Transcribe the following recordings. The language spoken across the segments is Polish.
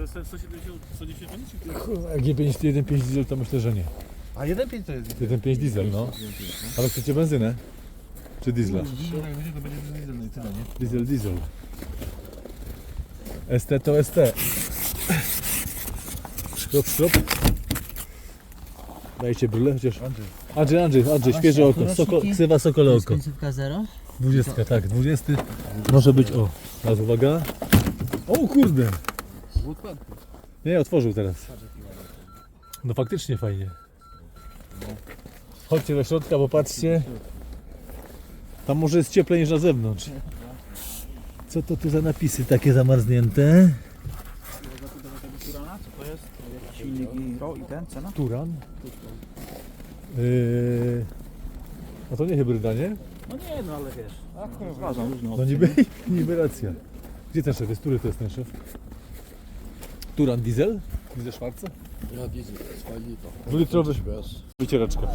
To jest ten 170, 110 czy ty? Kurwa, Jak nie 1.5 diesel, to myślę, że nie. A 1.5 to jest 1.5 diesel, no. Ale chcecie benzynę? Czy diesla? Jak będzie, to będzie diesel no i tyle, nie? Diesel, diesel. ST to ST. Szkrop, szkrop. Dajcie brylę, chociaż... Andrzej. Andrzej, Andrzej, Andrzej, świeże oko. Soko, ksywa sokole oko. Końcówka 0. 20, tak, 20. Może być, o, teraz uwaga. O kurde. Nie, otworzył teraz. No faktycznie fajnie. Chodźcie do środka, popatrzcie. Tam może jest cieplej niż na zewnątrz. Co to tu za napisy takie zamarznięte? Turana? Co to jest? Silnik i ro i ten, cena? Turan. Yy... A to nie hybryda, nie? No nie, no ale wiesz. Zważam różne No niby, niby racja. Gdzie ten szef jest? Który to jest ten szef? Turan diesel? Diesel Schwarze? Ja, diese 2 Liter. Schwer's. wycieraczka.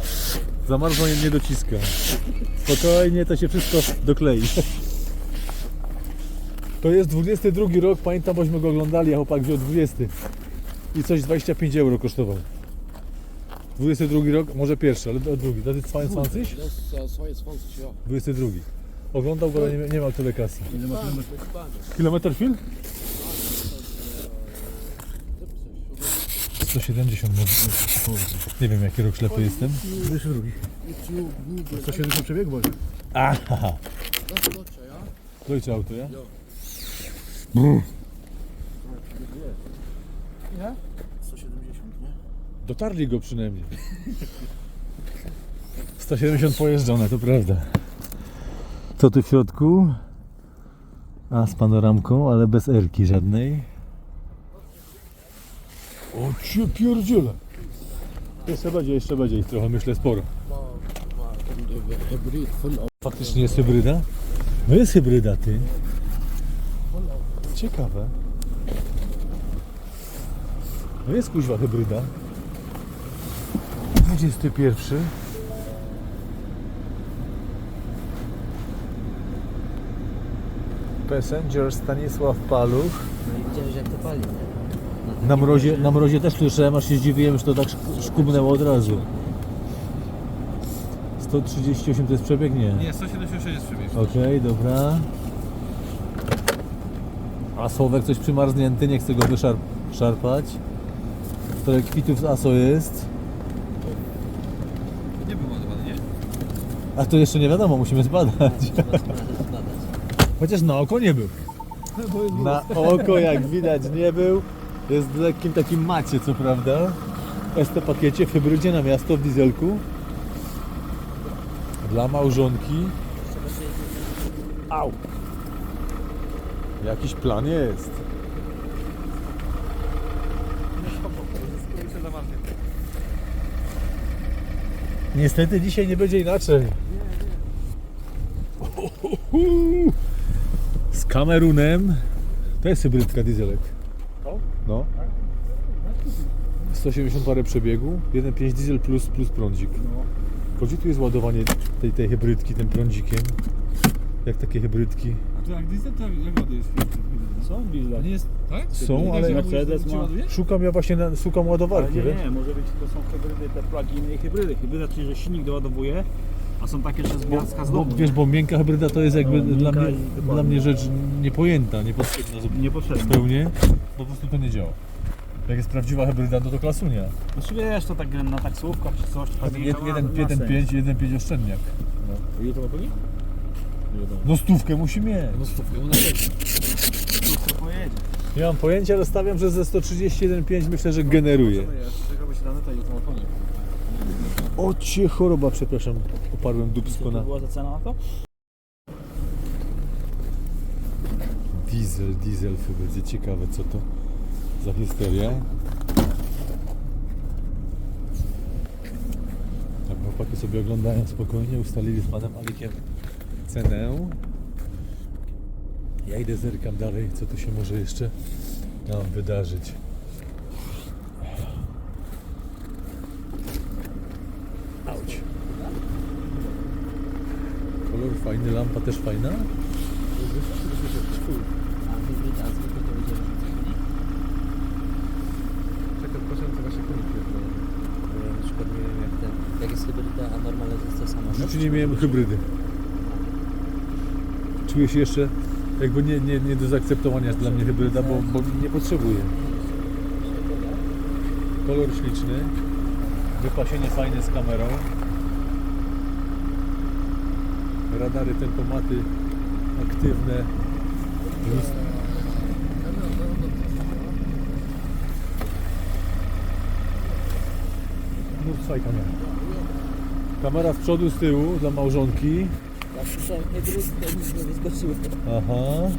Zamarzło nie dociska. Spokojnie, to się wszystko doklei. To jest 22 rok, pamiętam, bośmy go oglądali, a chłopak wziął 20. I coś 25 euro kosztował. 22 rok, może pierwszy, ale drugi. To jest 22? Das ist äh, 22, ja. 22. Oglądał go, ale nie, nie ma tyle kasy. Kilometr fil? 170 może. Nie wiem jaki rok ślepy jestem. 22. 170 przebieg bądź. Aha, ja? Deutsche Auto, ja? Ja. 170, nie? Dotarli go przynajmniej. 170 pojeżdżone, to prawda. Co tu w środku? A z panoramką, ale bez erki żadnej. O cię pierdziele. Jeszcze będzie, jeszcze będzie ich trochę, myślę sporo. Faktycznie jest hybryda? No jest hybryda, ty. Ciekawe. No jest kuźwa hybryda. 21. Passenger Stanisław Paluch. No i widziałeś jak to pali, nie? Na mrozie, na mrozie też słyszałem, aż się zdziwiłem, że to tak szk- szkubnęło od razu. 138 to jest przebieg? Nie. Nie, 176 jest przebieg. Okej, dobra. A Słowek coś przymarznięty, nie chcę go wyszarpać. Trochę kwitów z ASO jest. Nie był ładowany, nie? A to jeszcze nie wiadomo, musimy zbadać. Chociaż na oko nie był. Na oko jak widać nie był. Jest w lekkim takim macie co prawda. ST pakiecie w hybrydzie na miasto w dieselku. Dla małżonki. Au! Jakiś plan jest. Niestety dzisiaj nie będzie inaczej. Z Kamerunem. To jest hybrydka dieselek. No. 170 parę przebiegu. 1.5 diesel plus, plus prądzik. Po gdzie tu jest ładowanie tej, tej hybrydki tym prądzikiem? Jak takie hybrydki? A to jak diesel, to jak wody jest? Są diesle. Nie jest, tak? Są, ale- Mercedes ma- Szukam ja właśnie na, szukam Ale ładowarki, nie, wiesz? nie, może być to są hybrydy, te pluginy i hybrydy. Hybryda, czyli że silnik doładowuje, a są takie, że zmianska z Bo, domu. wiesz, bo miękka hybryda to jest jakby No, dla, miękka mnie, i dokładnie. dla mnie rzecz niepojęta, niepotrzebna zupełnie. Niepotrzebne. zupełnie. Po prostu to nie działa. Jak jest prawdziwa hybryda, no to klasunia. Znaczy wiesz, to tak na taksówkach czy coś. to pewnie Jeden- ma- jeden- ma jeden sens. pięć, jeden pięć oszczędniak. Ile to ma pewnie? No stówkę musi mieć. No stówkę, ona też. To pojedzie. Nie mam pojęcia, ale stawiam, że ze 131,5 myślę, że generuje. Czego się dane, to i to ma koniec. O cię choroba, przepraszam, oparłem dupsko na... to była za cena na to? Diesel, diesel będzie ciekawe co to za historia. Tak, chłopaki sobie oglądają spokojnie, ustalili z panem Alikiem cenę. Ja idę zerkam dalej, co tu się może jeszcze nam wydarzyć. Auć. Kolor fajny, lampa też fajna hybrid, a zwykły to będzie Czekaj, proszę, to właśnie konik jest e, Na przykład nie wiem jak ten, jak jest hybryda, a normalna jest to sama. Znaczy, w rzeczy nie miałem hybrydy. Czuję się jeszcze jakby nie, nie, nie do zaakceptowania dla mnie hybryda, bo, bo nie potrzebuję. Kolor śliczny, wypasienie fajne z kamerą, radary, tempomaty aktywne, list, Faj kamera. Kamera z przodu, z tyłu dla małżonki. Jak słyszałem hybryd, to nic nie wyskoczyło. Aha.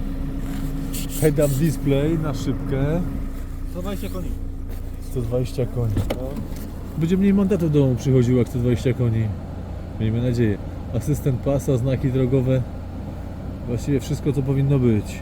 Head-up display na szybkę. 120 koni. 120 koni. Będzie mniej mandatów do domu przychodziło jak 120 koni. Miejmy nadzieję. Asystent pasa, znaki drogowe. Właściwie wszystko co powinno być.